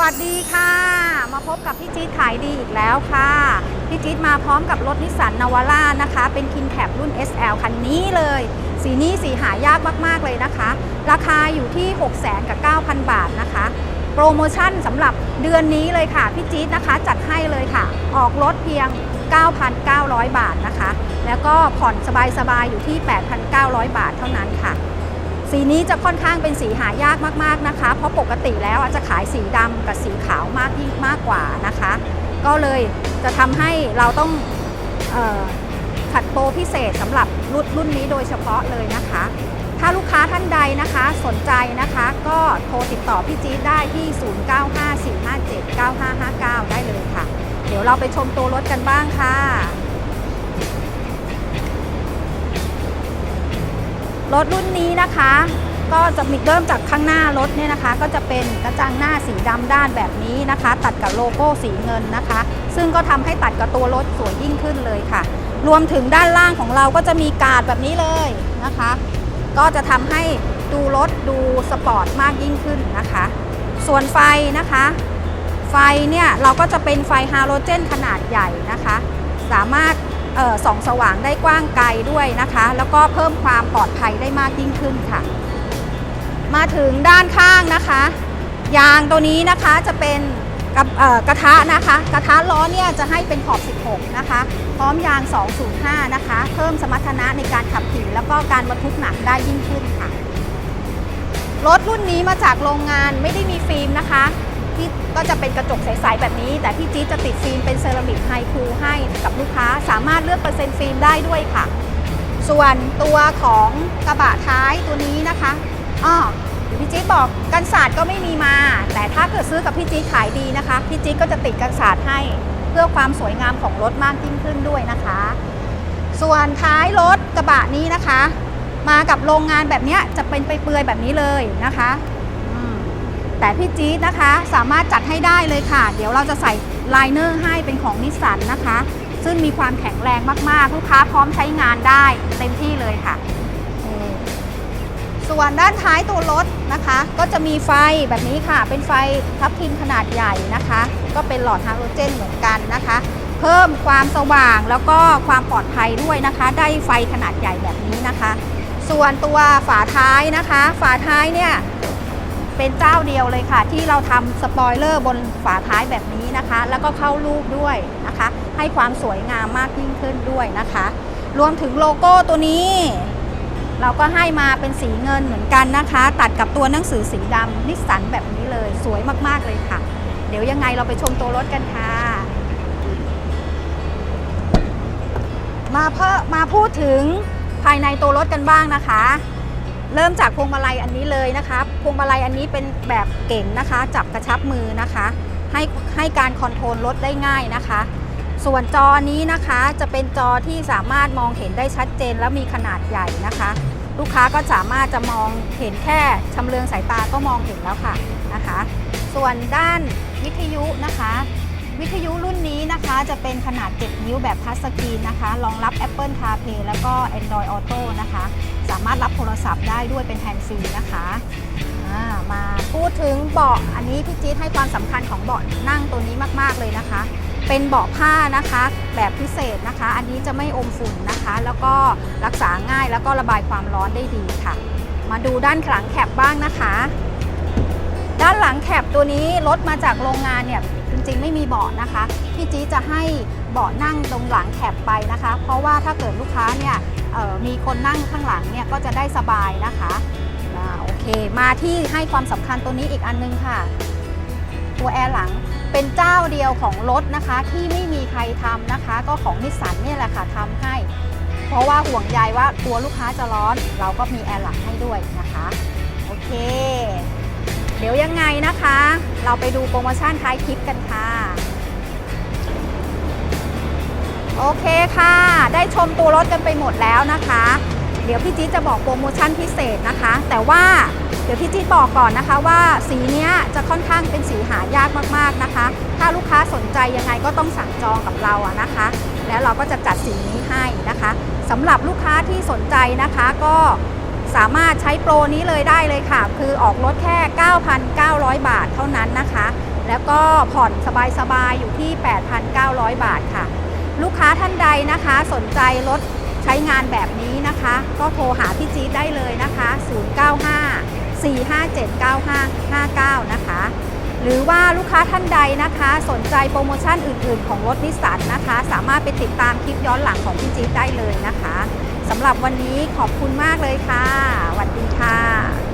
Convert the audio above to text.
วัสดีค่ะ มาพบกับพี่จี๊ดขายดีอีกแล้วค่ะ พี่จี๊ดมาพร้อมกับรถนิสสันนาวาร่านะคะ เป็นคินแคปรุ่น SL คันนี้เลย สีนี้สีหายากมาก ๆ เลยนะคะ ราคาอยู่ที่ 6 0 0 0 0กับ 9,000 บาทนะคะ โปรโมชั่นสำหรับเดือนนี้เลยค่ะ พี่จี๊ดนะคะจัดให้เลยค่ะ ออกรถเพียง 9,900 บาทนะคะ แล้วก็ผ่อนสบายๆอยู่ที่ 8,900 บาทเท่านั้นค่ะ สีนี้จะค่อนข้างเป็นสีหายากมากๆนะคะ เพราะปกติแล้วอาจจะขายสีดำกับสีขาวมากยิ่งมากกว่านะคะ ก็เลยจะทำให้เราต้องออขัดโปรพิเศษสำหรับรุ่นรุ่นนี้โดยเฉพาะเลยนะคะ ถ้าลูกค้าท่านใดนะคะสนใจนะคะ ก็โทรติดต่อพี่จี๊ดได้ที่ 0954579559 ได้เลยค่ะ เดี๋ยวเราไปชมตัวรถกันบ้างค่ะ รถรุ่นนี้นะคะ ก็จะมีเริ่มจากข้างหน้ารถเนี่ยนะคะ ก็จะเป็นกระจังหน้าสีดำด้านแบบนี้นะคะ ตัดกับโลโก้สีเงินนะคะ ซึ่งก็ทำให้ตัดกับตัวรถสวยยิ่งขึ้นเลยค่ะ รวมถึงด้านล่างของเราก็จะมีการ์ดแบบนี้เลยนะคะ ก็จะทำให้ดูรถดูสปอร์ตมากยิ่งขึ้นนะคะ ส่วนไฟนะคะ ไฟเนี่ยเราก็จะเป็นไฟฮาโลเจนขนาดใหญ่นะคะ สามารถ ส่องสว่างได้กว้างไกลด้วยนะคะ แล้วก็เพิ่มความปลอดภัยได้มากยิ่งขึ้นค่ะ มาถึงด้านข้างนะคะ ยางตัวนี้นะคะจะเป็นกับกระทะนะคะ กระทะล้อเนี่ยจะให้เป็นขอบ 16 นะคะ พร้อมยาง 205 นะคะ เพิ่มสมรรถนะในการขับขี่แล้วก็การบรรทุกหนักได้ยิ่งขึ้นค่ะ รถรุ่นนี้มาจากโรงงานไม่ได้มีฟิล์มนะคะ ที่ก็จะเป็นกระจกใสๆแบบนี้ แต่พี่จี๊ดจะติดฟิล์มเป็นเซรามิกไฮคูให้กับลูกค้าสามารถเลือกเปอร์เซ็นต์ฟิล์มได้ด้วยค่ะ ส่วนตัวของกระบะท้ายตัวนี้นะคะอ้อพี่จี๊ดบอกกันศาสตร์ก็ไม่มีมา แต่ถ้าเกิดซื้อกับพี่จี๊ดขายดีนะคะพี่จี๊ดก็จะติดกันศาสตร์ให้เพื่อความสวยงามของรถมากยิ่งขึ้นด้วยนะคะ ส่วนท้ายรถกระบะนี้นะคะ มากับโรงงานแบบนี้จะเป็นไปเปลือยแบบนี้เลยนะคะ แต่พี่จี๊ดนะคะสามารถจัดให้ได้เลยค่ะ เดี๋ยวเราจะใส่ไลเนอร์ให้เป็นของนิสสันนะคะ ซึ่งมีความแข็งแรงมากๆ ลูกค้าพร้อมใช้งานได้เต็มที่เลยค่ะ ส่วนด้านท้ายตัวรถนะคะ ก็จะมีไฟแบบนี้ค่ะ เป็นไฟทับทิมขนาดใหญ่นะคะ ก็เป็นหลอดฮาโลเจนเหมือนกันนะคะ เพิ่มความสว่างแล้วก็ความปลอดภัยด้วยนะคะ ได้ไฟขนาดใหญ่แบบนี้นะคะ ส่วนตัวฝาท้ายนะคะ ฝาท้ายเนี่ย เป็นเจ้าเดียวเลยค่ะ ที่เราทำสปอยเลอร์บนฝาท้ายแบบนี้นะคะ แล้วก็เข้ารูปด้วยนะคะ ให้ความสวยงามมากยิ่งขึ้นด้วยนะคะ รวมถึงโลโก้ตัวนี้ เราก็ให้มาเป็นสีเงินเหมือนกันนะคะ ตัดกับตัวหนังสือสีดำนิสสันแบบนี้เลยสวยมากๆเลยค่ะ เดี๋ยวยังไงเราไปชมตัวรถกันค่ะ มาเพิ่มมาพูดถึงภายในตัวรถกันบ้างนะคะ เริ่มจากพวงมาลัยอันนี้เลยนะคะ พวงมาลัยอันนี้เป็นแบบเก่งนะคะ จับกระชับมือนะคะ ให้ให้การคอนโทรลรถได้ง่ายนะคะ ส่วนจอนี้นะคะจะเป็นจอที่สามารถมองเห็นได้ชัดเจนและมีขนาดใหญ่นะคะ ลูกค้าก็สามารถจะมองเห็นแค่ชำเลืองสายตาก็มองเห็นแล้วค่ะนะคะ ส่วนด้านวิทยุนะคะ วิทยุรุ่นนี้นะคะจะเป็นขนาด 7 นิ้วแบบทัชสกรีนนะคะ รองรับ Apple CarPlay แล้วก็ Android Auto นะคะ สามารถรับโทรศัพท์ได้ด้วยเป็นแฮนด์ฟรีนะคะมาพูดถึงเบาะอันนี้พี่จี๊ดให้ความสำคัญของเบาะนั่งตัวนี้มากๆเลยนะคะ เป็นเบาะผ้านะคะ แบบพิเศษนะคะ อันนี้จะไม่อมฝุ่นนะคะ แล้วก็รักษาง่ายแล้วก็ระบายความร้อนได้ดีค่ะ มาดูด้านหลังแคปบ้างนะคะ ด้านหลังแคปตัวนี้รถมาจากโรงงานเนี่ยจริงๆไม่มีเบาะนะคะ พี่จีจะให้เบาะนั่งตรงหลังแคปไปนะคะ เพราะว่าถ้าเกิดลูกค้าเนี่ยมีคนนั่งข้างหลังเนี่ยก็จะได้สบายนะคะโอเค มาที่ให้ความสำคัญตัวนี้อีกอันนึงค่ะ ตัวแอร์หลังเป็นเจ้าเดียวของรถนะคะที่ไม่มีใครทำนะคะ ก็ของนิสสันเนี่ยแหละค่ะทำให้ เพราะว่าห่วงใยว่าตัวลูกค้าจะร้อน เราก็มีแอร์หลังให้ด้วยนะคะ โอเค เดี๋ยวยังไงนะคะ เราไปดูโปรโมชั่นท้ายคลิปกันค่ะ โอเคค่ะ ได้ชมตัวรถกันไปหมดแล้วนะคะ เดี๋ยวพี่จี๊จะบอกโปรโมชั่นพิเศษนะคะ แต่ว่าเดี๋ยวพี่จี๊บอกก่อนนะคะว่าสีเนี้ยจะค่อนข้างเป็นสีหายากมากๆนะคะ ถ้าลูกค้าสนใจยังไงก็ต้องสั่งจองกับเราอะนะคะ แล้วเราก็จะจัดสีนี้ให้นะคะสำหรับลูกค้าที่สนใจนะคะก็ สามารถใช้โปรนี้เลยได้เลยค่ะ คือออกรถแค่ 9,900 บาทเท่านั้นนะคะ แล้วก็ผ่อนสบายๆ อยู่ที่ 8,900 บาทค่ะ ลูกค้าท่านใดนะคะสนใจรถใช้งานแบบนี้นะคะ ก็โทรหาพี่จี๊ดได้เลยนะคะ 095 4579559 นะคะ หรือว่าลูกค้าท่านใดนะคะ สนใจโปรโมชั่นอื่นๆ ของรถนิสสันนะคะ สามารถไปติดตามคลิปย้อนหลังของพี่จี๊ดได้เลยนะคะ สำหรับวันนี้ขอบคุณมากเลยค่ะสวัสดีค่ะ